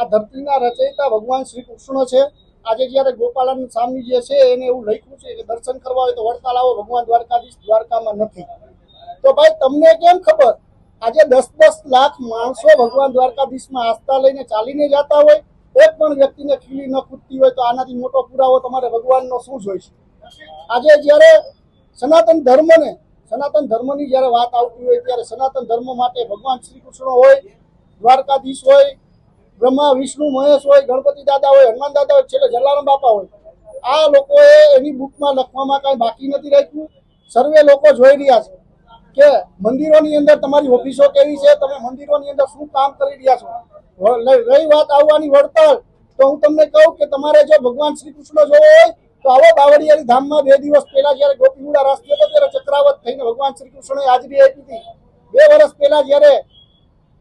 આ ધરતીના રચયિતા ભગવાન શ્રી કૃષ્ણ છે. આજે જ્યારે ગોપાલન સ્વામી જે છે એને એવું લખ્યું છે કે દર્શન કરવા હોય તો વડતાલ આવો, ભગવાન દ્વારકાધીશ દ્વારકામાં નથી. તો ભાઈ તમને કેમ ખબર? આજે દસ દસ લાખ માણસો ભગવાન દ્વારકાધીશમાં આસ્થા લઈને ચાલીને જતા હોય. એક પણ વ્યક્તિને ખીલી ન કૂદતી હોય તો આનાથી મોટો પુરાવો તમારે ભગવાનનો શું જોઈ છે આજે જ્યારે સનાતન ધર્મને, સનાતન ધર્મની જ્યારે વાત આવતી હોય ત્યારે સનાતન ધર્મ માટે ભગવાન શ્રી કૃષ્ણ હોય, દ્વારકાધીશ હોય બ્રહ્મા, વિષ્ણુ, મહેશ હોય, ગણપતિ દાદા હોય, હનુમાન દાદા હોય, છેલ્લે જલારામ બાપા હોય. આ લોકોએ એની બુકમાં લખવામાં કાંઈ બાકી નથી રાખ્યું. સર્વે લોકો જોઈ રહ્યા છે કે મંદિરોની અંદર તમારી ઓફિસો કેવી છે, તમે મંદિરોની અંદર શું કામ કરી રહ્યા છો? રહી વાત આવવાની વળતર તો હું તમને કહું કે તમારે જો ભગવાન શ્રી કૃષ્ણ જોવો હોય, તો આવો બાવળિયારી ધામમાં બે દિવસ પહેલા જ્યારે ગોપીમુડા રાષ્ટ્રીય હતો ત્યારે ચક્રાવત થઈને ભગવાન શ્રી કૃષ્ણએ હાજરી આપી હતી, બે વર્ષ પહેલા જ્યારે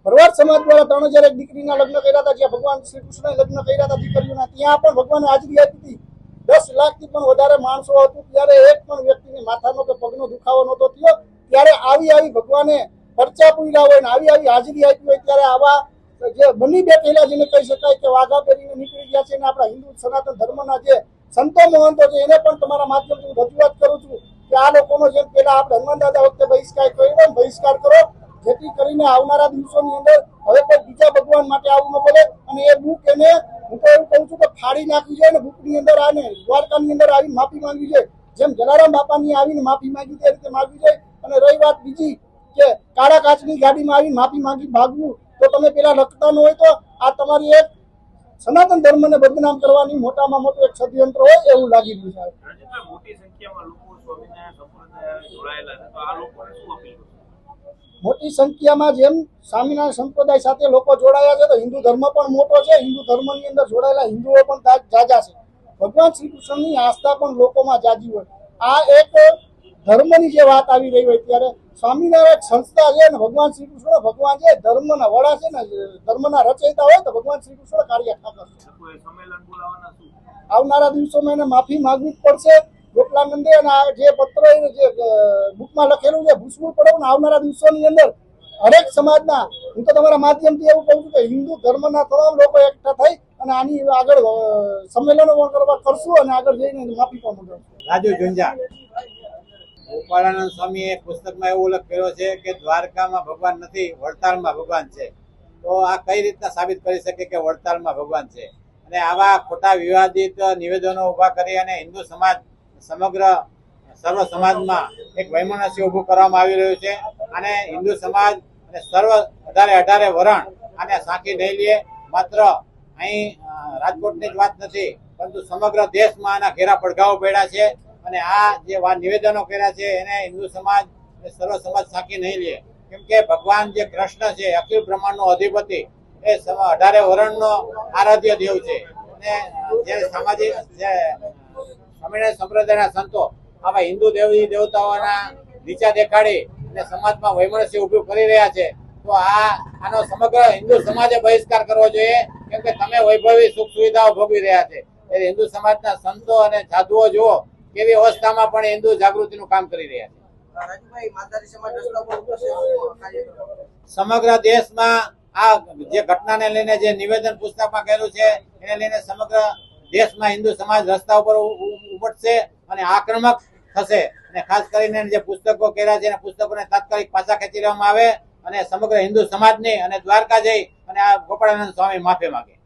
ભરવાડ સમાજ દ્વારા ત્રણ હજાર એક દીકરીના લગ્ન કર્યા હતા, જ્યાં ભગવાન શ્રી કૃષ્ણએ લગ્ન કર્યા હતા દીકરીઓના, ત્યાં પણ ભગવાને હાજરી આપી હતી. દસ લાખથી પણ વધારે માણસો હતું. ત્યારે એક પણ વ્યક્તિને માથાનો કે પગનો દુખાવો નહોતો થયો. ત્યારે આવી આવી ભગવાને પરચા પૂર્યા હોય ને આવી આવી હાજરી આપી હોય, ત્યારે આવા જે બની બેઠેલા જેને કહી શકાય કે વાઘા પહેરીને નીકળી ગયા છે અને આપણા હિન્દુ સનાતન ધર્મના જે સંતો મહંતો છે, એને પણ તમારા માધ્યમથી હું રજૂઆત કરું છું કે આ લોકોનો જેમ પેલા આપણે હનુમાન દાદા વખતે બહિષ્કાર કર્યો બહિષ્કાર કરો. જેથી કરીને આવનારા દિવસોની અંદર હવે કોઈ બીજા ભગવાન માટે આવું ન પડે. અને એ બુક એને, હું તો એવું કહું છું કે ફાડી નાખવી જોઈએ અને બુકની અંદર આને દ્વારકાની અંદર આવીને માફી માંગવી જોઈએ. જેમ જલારામ બાપાની આવીને માફી માંગી તે રીતે માંગવી જોઈએ. અને રહી વાત બીજી કે કાળા કાચની ગાડીમાં આવીને માફી માંગી ભાગવું, તો તમે પેલા લખતા ન હોય તો આ તમારી એક સનાતન ધર્મને બદનામ કરવાની મોટામાં મોટું એક ષડયંત્ર હોય એવું લાગી રહ્યું છે. મોટી સંખ્યામાં લોકો સંપ્રદાય જોડાયેલા છે. તો આ લોકોને શું અપીલ? મોટી સંખ્યામાં જેમ સ્વામિનારાયણ સંપ્રદાય સાથે લોકો જોડાયા છે, તો હિન્દુ ધર્મ પણ મોટો છે. હિન્દુ ધર્મની અંદર જોડાયેલા હિન્દુઓ પણ જા- જાજા છે. ભગવાન શ્રી કૃષ્ણની આસ્થા પણ લોકોમાં જાજી હોય. આ એક ધર્મની જે વાત આવી રહી હોય ત્યારે સ્વામિનારાયણ સંસ્થા છે ને ભગવાન શ્રી કૃષ્ણ, ભગવાન છે ધર્મના વડા છે ને, ધર્મના રચયિતા હોય તો ભગવાન શ્રી કૃષ્ણ કાર્ય ઠાકર આવનારા દિવસોમાં એને માફી માગવી જ પડશે. ગોપલાનંદે અને આ જે પત્ર જે બુકમાં લખેલું છે ભૂસવું પડે આવનારા દિવસોની અંદર હરેક સમાજના, હું તો તમારા માધ્યમથી એવું કહું છું કે હિન્દુ ધર્મના તમામ લોકો એકઠા થઈ અને આની આગળ સંમેલનો પણ કરવા કરશું અને આગળ જઈને માફી પણ મંગાવશું રાજુ ઝુંઝા, ગોપાળાનંદ સ્વામીએ પુસ્તકમાં એવું લખેલો છે કે દ્વારકામાં ભગવાન નથી, વડતાલમાં ભગવાન છે. તો આ કઈ રીતના સાબિત કરી શકે કે વડતાલમાં ભગવાન છે? અને આવા ખોટા વિવાદિત નિવેદનો ઊભા કરી અને હિન્દુ સમાજ સમગ્ર સર્વ સમાજમાં એક વૈમનસ્ય ઉભું કરવામાં આવી રહ્યું છે. અને હિન્દુ સમાજ અને સર્વ અઢારે અઢારે વરણ આને સાંકી નહીં લે. માત્ર અહીં રાજકોટની જ વાત નથી, પરંતુ સમગ્ર દેશમાં આના ઘેરા પડઘાઓ પડ્યા છે. અને આ જે નિવેદનો કર્યા છે, એને હિન્દુ સમાજ અને સર્વ સમાજ સાંકી નહીં લે. કેમ કે ભગવાન જે કૃષ્ણ છે, અખિલ બ્રહ્માંડનો અધિપતિ, એ અઢારે વરણનો આરાધ્ય દેવ છે. અને જે સામાજિક, જે સંપ્રદાયના સંતો આવા હિન્દુ દેવી દેવતાઓના નીચા દેખાડી અને સમાજમાં વૈમનસ્ય ઊભું કરી રહ્યા છે. તો આ આનો સમગ્ર હિન્દુ સમાજે બહિષ્કાર કરવો જોઈએ કેમ કે તમે વૈભવી સુખ સુવિધાઓ ભોગવી રહ્યા છે. એટલે હિન્દુ સમાજના સંતો અને સાધુઓ જુઓ કેવી અવસ્થામાં પણ હિન્દુ જાગૃતિનું કામ કરી રહ્યા છે. સમગ્ર દેશમાં આ જે ઘટનાને લઈને જે નિવેદન પુસ્તકમાં કહેલું છે એને લઈને સમગ્ર દેશમાં હિન્દુ સમાજ રસ્તા ઉપર ઉ- ઉ- ઉપડશે અને આક્રમક થશે. અને ખાસ કરીને જે પુસ્તકો કર્યા છે, એના પુસ્તકોને તાત્કાલિક પાછા ખેંચી લેવામાં આવે અને સમગ્ર હિન્દુ સમાજની અને દ્વારકા જઈ અને આ ગોપાળાનંદ સ્વામી માફી માંગે.